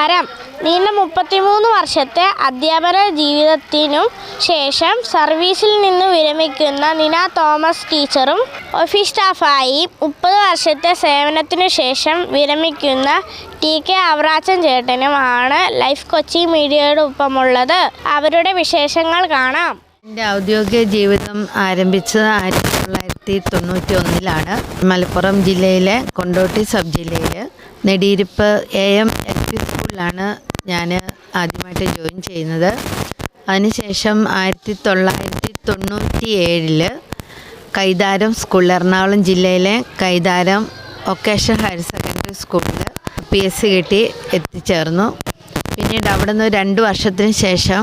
നമസ്കാരം. നീണ്ട മുപ്പത്തിമൂന്ന് വർഷത്തെ അധ്യാപന ജീവിതത്തിനും ശേഷം സർവീസിൽ നിന്ന് വിരമിക്കുന്ന നിന തോമസ് ടീച്ചറും ഓഫീസ് സ്റ്റാഫായി മുപ്പത് വർഷത്തെ സേവനത്തിനു ശേഷം വിരമിക്കുന്ന ടി കെ അവറാച്ചൻ ചേട്ടനും ആണ് ലൈഫ് കൊച്ചി മീഡിയയുടെ ഒപ്പമുള്ളത്. അവരുടെ വിശേഷങ്ങൾ കാണാം. എന്റെ ഔദ്യോഗിക ജീവിതം ആരംഭിച്ചത് ആയിരത്തി തൊള്ളായിരത്തി തൊണ്ണൂറ്റി ഒന്നിലാണ് മലപ്പുറം ജില്ലയിലെ കൊണ്ടോട്ടി സബ് ജില്ലയിൽ നെടിയിരിപ്പ് എ എം സ്കൂളിലാണ് ഞാൻ ആദ്യമായിട്ട് ജോയിൻ ചെയ്യുന്നത്. അതിനുശേഷം ആയിരത്തി തൊള്ളായിരത്തി തൊണ്ണൂറ്റി ഏഴിൽ കൈതാരം സ്കൂൾ എറണാകുളം ജില്ലയിലെ കൈതാരം വൊക്കേഷൻ ഹയർ സെക്കൻഡറി സ്കൂളിൽ പി എസ് സി കിട്ടി എത്തിച്ചേർന്നു. പിന്നീട് അവിടെ നിന്ന് രണ്ട് വർഷത്തിന് ശേഷം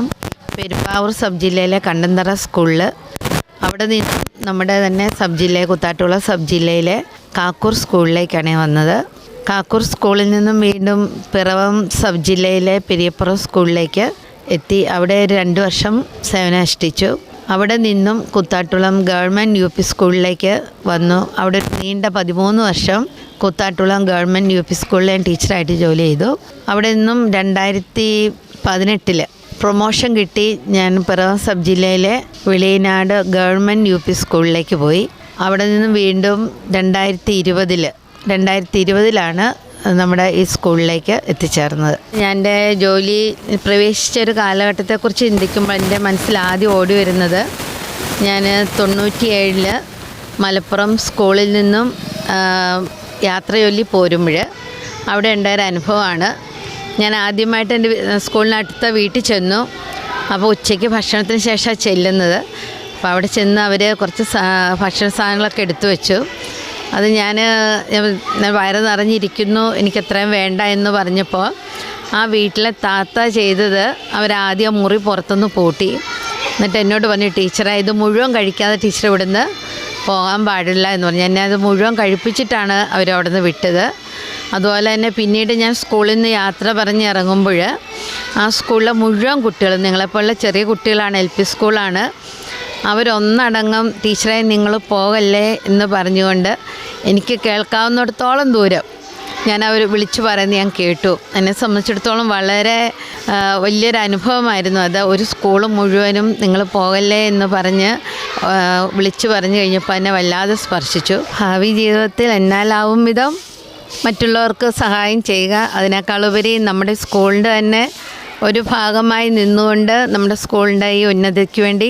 പെരുമ്പാവൂർ സബ് ജില്ലയിലെ കണ്ടന്തറ സ്കൂളിൽ അവിടെ നിന്നും നമ്മുടെ തന്നെ സബ് ജില്ലയിലെ കുത്താട്ടുള്ള സബ് ജില്ലയിലെ കാക്കൂർ സ്കൂളിലേക്കാണ് വന്നത്. കാക്കൂർ സ്കൂളിൽ നിന്നും വീണ്ടും പിറവം സബ് ജില്ലയിലെ പെരിയപ്പുറം സ്കൂളിലേക്ക് എത്തി. അവിടെ രണ്ട് വർഷം സേവനമനുഷ്ഠിച്ചു അവിടെ നിന്നും കുത്താട്ടുളം ഗവൺമെന്റ് യു പി സ്കൂളിലേക്ക് വന്നു. അവിടെ നീണ്ട പതിമൂന്ന് വർഷം കുത്താട്ടുളം ഗവൺമെന്റ് യു പി സ്കൂളിൽ ഞാൻ ടീച്ചറായിട്ട് ജോലി ചെയ്തു. അവിടെ നിന്നും രണ്ടായിരത്തി പതിനെട്ടിൽ പ്രൊമോഷൻ കിട്ടി. ഞാൻ പിറവം സബ് ജില്ലയിലെ വെളിയനാട് ഗവൺമെന്റ് യു പി സ്കൂളിലേക്ക് പോയി. അവിടെ നിന്നും വീണ്ടും രണ്ടായിരത്തി ഇരുപതിൽ രണ്ടായിരത്തി ഇരുപതിലാണ് നമ്മുടെ ഈ സ്കൂളിലേക്ക് എത്തിച്ചേർന്നത്. ഞാൻ എന്റെ ജോലി പ്രവേശിച്ച ഒരു കാലഘട്ടത്തെക്കുറിച്ച് ചിന്തിക്കുമ്പോൾ എന്റെ മനസ്സിൽ ആദ്യം ഓടി വരുന്നത് ഞാൻ തൊണ്ണൂറ്റിയേഴിൽ മലപ്പുറം സ്കൂളിൽ നിന്നും യാത്രയൊല്ലി പോരുമ്പോൾ. അവിടെ ഉണ്ടായൊരു അനുഭവമാണ്. ഞാൻ ആദ്യമായിട്ട് എന്റെ സ്കൂളിനടുത്ത വീട്ടിൽ ചെന്നു. അപ്പോൾ ഉച്ചയ്ക്ക് ഭക്ഷണത്തിന് ശേഷമാണ് ചെല്ലുന്നത്. അപ്പോൾ അവിടെ ചെന്ന് അവർ കുറച്ച് ഭക്ഷണ സാധനങ്ങളൊക്കെ എടുത്തു വെച്ചു. അത് ഞാൻ വയറ് നിറഞ്ഞിരിക്കുന്നു എനിക്ക് എത്രയും വേണ്ട എന്ന് പറഞ്ഞപ്പോൾ ആ വീട്ടിലെ താത്ത ചെയ്തത് അവരാദ്യം മുറി പുറത്തുനിന്ന് പൂട്ടി. എന്നിട്ട് എന്നോട് പറഞ്ഞു ടീച്ചറെ ഇത് മുഴുവൻ കഴിക്കാതെ ടീച്ചർ ഇവിടുന്ന് പോകാൻ പാടില്ല എന്ന് പറഞ്ഞു. എന്നെ അത് മുഴുവൻ കഴിപ്പിച്ചിട്ടാണ് അവരവിടുന്ന് വിട്ടത്. അതുപോലെ തന്നെ പിന്നീട് ഞാൻ സ്കൂളിൽ നിന്ന് യാത്ര പറഞ്ഞ് ഇറങ്ങുമ്പോൾ ആ സ്കൂളിലെ മുഴുവൻ കുട്ടികൾ നിങ്ങളെപ്പോലുള്ള ചെറിയ കുട്ടികളാണ് എൽ പി സ്കൂളാണ് അവരൊന്നടങ്കം ടീച്ചറെ നിങ്ങൾ പോകല്ലേ എന്ന് പറഞ്ഞുകൊണ്ട് എനിക്ക് കേൾക്കാവുന്നിടത്തോളം ദൂരം ഞാൻ അവർ വിളിച്ചു പറയുന്നത് ഞാൻ കേട്ടു. എന്നെ സംബന്ധിച്ചിടത്തോളം വളരെ വലിയൊരു അനുഭവമായിരുന്നു അത്. ഒരു സ്കൂൾ മുഴുവനും നിങ്ങൾ പോകല്ലേ എന്ന് പറഞ്ഞ് വിളിച്ചു പറഞ്ഞു കഴിഞ്ഞപ്പോൾ എന്നെ വല്ലാതെ സ്പർശിച്ചു. ഭാവി ജീവിതത്തിൽ എന്നാലാവും വിധം മറ്റുള്ളവർക്ക് സഹായം ചെയ്യുക. അതിനേക്കാളുപരി നമ്മുടെ സ്കൂളിന്റെ തന്നെ ഒരു ഭാഗമായി നിന്നുകൊണ്ട് നമ്മുടെ സ്കൂളിന്റെ ഈ ഉന്നതിക്ക് വേണ്ടി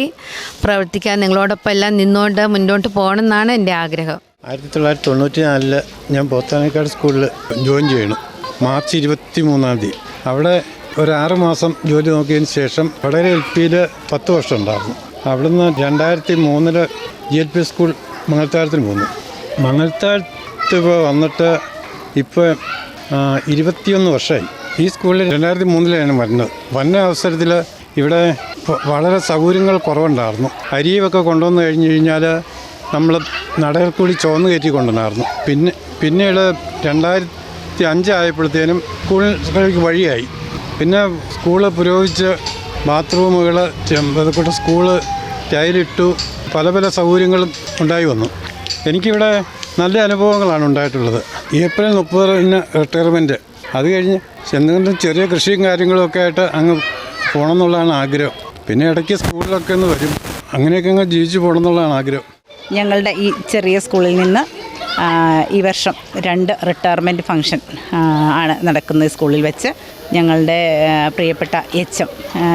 പ്രവർത്തിക്കാൻ നിങ്ങളോടൊപ്പം എല്ലാം നിന്നുകൊണ്ട് മുന്നോട്ട് പോകണമെന്നാണ് എന്റെ ആഗ്രഹം. ആയിരത്തി തൊള്ളായിരത്തി തൊണ്ണൂറ്റി നാലിൽ ഞാൻ പോത്താനേക്കാട് സ്കൂളിൽ ജോയിൻ ചെയ്യണം. മാർച്ച് ഇരുപത്തി മൂന്നാം തീയതി. അവിടെ ഒരു ആറ് മാസം ജോലി നോക്കിയതിന് ശേഷം വളരെ എൽ പിയിൽ പത്ത് വർഷം ഉണ്ടായിരുന്നു. അവിടുന്ന് രണ്ടായിരത്തി മൂന്നിൽ ജി എൽ പി സ്കൂൾ മംഗലത്താരത്തിന് പോന്നു. ഇപ്പോൾ വന്നിട്ട് ഇപ്പോൾ ഇരുപത്തിയൊന്ന് വർഷമായി ഈ സ്കൂളിൽ രണ്ടായിരത്തി മൂന്നിലാണ് വരുന്നത് വന്ന അവസരത്തിൽ ഇവിടെ വളരെ സൗകര്യങ്ങൾ കുറവുണ്ടായിരുന്നു. അരിയുമൊക്കെ കൊണ്ടുവന്ന് കഴിഞ്ഞ് കഴിഞ്ഞാൽ നമ്മൾ നടയിൽ കൂടി ചുവന്ന് കയറ്റി കൊണ്ടുവന്നായിരുന്നു. പിന്നെ പിന്നീട് രണ്ടായിരത്തി അഞ്ചായപ്പോഴത്തേനും സ്കൂളിലേക്ക് വഴിയായി. പിന്നെ സ്കൂൾ പുരോഗമിച്ച് ബാത്റൂമുകൾ അതുകൂട്ട് സ്കൂൾ ടൈലിട്ടു പല പല സൗകര്യങ്ങളും ഉണ്ടായി വന്നു. എനിക്കിവിടെ നല്ല അനുഭവങ്ങളാണ് ഉണ്ടായിട്ടുള്ളത്. ഏപ്രിൽ മുപ്പതിന് റിട്ടയർമെന്റ്. അത് കഴിഞ്ഞ് എന്തെങ്കിലും ചെറിയ കൃഷിയും കാര്യങ്ങളൊക്കെ ആയിട്ട് അങ്ങ് പോകണം എന്നുള്ളതാണ് ആഗ്രഹം. പിന്നെ ഇടയ്ക്ക് സ്കൂളിലൊക്കെ ഒന്ന് വരും. അങ്ങനെയൊക്കെ അങ്ങ് ജീവിച്ചു പോകണം എന്നുള്ളതാണ് ആഗ്രഹം. ഞങ്ങളുടെ ഈ ചെറിയ സ്കൂളിൽ നിന്ന് ഈ വർഷം രണ്ട് റിട്ടയർമെന്റ് ഫംഗ്ഷൻ ആണ് നടക്കുന്നത് സ്കൂളിൽ വെച്ച്. ഞങ്ങളുടെ പ്രിയപ്പെട്ട എച്ച് എം.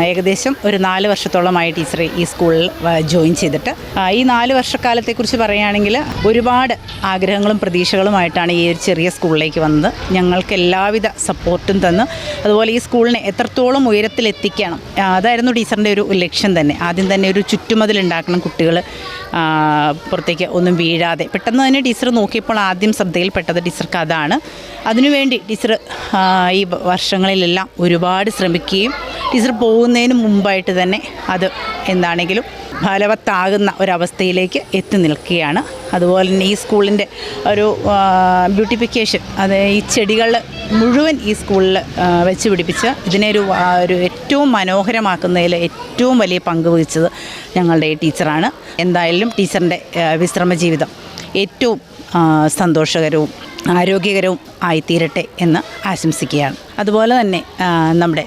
ഏകദേശം ഒരു നാല് വർഷത്തോളമായി ടീച്ചർ ഈ സ്കൂളിൽ ജോയിൻ ചെയ്തിട്ട്. ഈ നാല് വർഷക്കാലത്തെക്കുറിച്ച് പറയുകയാണെങ്കിൽ ഒരുപാട് ആഗ്രഹങ്ങളും പ്രതീക്ഷകളുമായിട്ടാണ് ഈ ഒരു ചെറിയ സ്കൂളിലേക്ക് വന്നത്. ഞങ്ങൾക്ക് എല്ലാവിധ സപ്പോർട്ടും തന്ന്. അതുപോലെ ഈ സ്കൂളിനെ എത്രത്തോളം ഉയരത്തിലെത്തിക്കണം അതായിരുന്നു ടീച്ചറിന്റെ ഒരു ലക്ഷ്യം തന്നെ. ആദ്യം തന്നെ ഒരു ചുറ്റുമതിലുണ്ടാക്കണം കുട്ടികൾ പുറത്തേക്ക് ഒന്നും വീഴാതെ. പെട്ടെന്ന് തന്നെ ടീച്ചർ നോക്കിയപ്പോൾ ആദ്യം ശ്രദ്ധയിൽപ്പെട്ടത് ടീച്ചർക്ക് അതാണ്. അതിനുവേണ്ടി ടീച്ചർ ഈ ഈ വർഷങ്ങളിലെല്ലാം ഒരുപാട് ശ്രമിക്കുകയും ടീച്ചർ പോകുന്നതിന് മുമ്പായിട്ട് തന്നെ അത് എന്താണെങ്കിലും ഫലവത്താകുന്ന ഒരവസ്ഥയിലേക്ക് എത്തി നിൽക്കുകയാണ്. അതുപോലെ തന്നെ ഈ സ്കൂളിന്റെ ഒരു ബ്യൂട്ടിഫിക്കേഷൻ അത് ഈ ചെടികൾ മുഴുവൻ ഈ സ്കൂളിൽ വെച്ച് പിടിപ്പിച്ച് ഇതിനെ ഒരു ഒരു ഏറ്റവും മനോഹരമാക്കുന്നതിൽ ഏറ്റവും വലിയ പങ്ക് വഹിച്ചത് ഞങ്ങളുടെ ഈ ടീച്ചറാണ്. എന്തായാലും ടീച്ചറിന്റെ വിശ്രമ ജീവിതം ഏറ്റവും സന്തോഷകരവും ആരോഗ്യകരവും ആയിത്തീരട്ടെ എന്ന് ആശംസിക്കുകയാണ്. അതുപോലെ തന്നെ നമ്മുടെ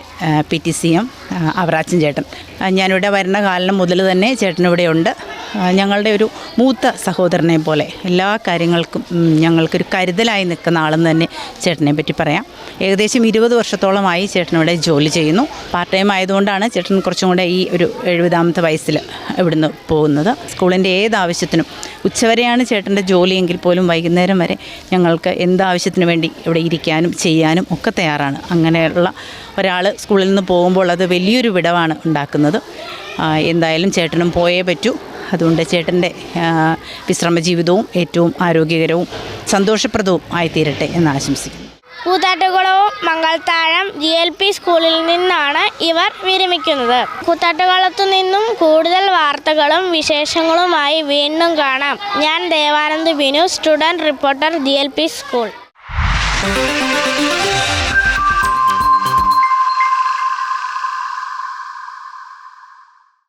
P T C M Avarachan ചേട്ടൻ. ഞാനിവിടെ വരുന്ന കാലം മുതൽ തന്നെ ചേട്ടനിവിടെയുണ്ട് ആ, ഞങ്ങളുടെ ഒരു മൂത്ത സഹോദരനെ പോലെ എല്ലാ കാര്യങ്ങൾക്കും ഞങ്ങൾക്കൊരു കരുതലായി നിൽക്കുന്ന ആളെന്ന് തന്നെ ചേട്ടനെ പറ്റി പറയാം. ഏകദേശം ഇരുപത് വർഷത്തോളമായി ചേട്ടനിവിടെ ജോലി ചെയ്യുന്നു. പാർട്ട് ടൈം ആയതുകൊണ്ടാണ് ചേട്ടൻ കുറച്ചും കൂടെ ഈ ഒരു എഴുപതാമത്തെ വയസ്സിൽ ഇവിടുന്ന് പോകുന്നത്. സ്കൂളിന്റെ ഏത് ആവശ്യത്തിനും ഉച്ചവരെയാണ് ചേട്ടന്റെ ജോലിയെങ്കിൽ പോലും വൈകുന്നേരം വരെ ഞങ്ങൾക്ക് എന്താവശ്യത്തിന് വേണ്ടി ഇവിടെ ഇരിക്കാനും ചെയ്യാനും ഒക്കെ തയ്യാറാണ്. അങ്ങനെയുള്ള ഒരാൾ സ്കൂളിൽ നിന്ന് പോകുമ്പോൾ അത് വലിയൊരു വിടവാണ് ഉണ്ടാക്കുന്നത്. എന്തായാലും ചേട്ടനും പോയേ പറ്റൂ. അതുകൊണ്ട് ചേട്ടന്റെ വിശ്രമ ജീവിതവും ഏറ്റവും ആരോഗ്യകരവും സന്തോഷപ്രദവും ആയിത്തീരട്ടെ എന്ന് ആശംസിക്കുന്നു. കൂത്താട്ടുകുളവും മംഗൾത്താഴം ജി എൽ പി സ്കൂളിൽ നിന്നാണ് ഇവർ വിരമിക്കുന്നത്. കൂത്താട്ടുകുളത്തു നിന്നും കൂടുതൽ വാർത്തകളും വിശേഷങ്ങളുമായി വീണ്ടും കാണാം. ഞാൻ Devanand Binu student reporter G L P school.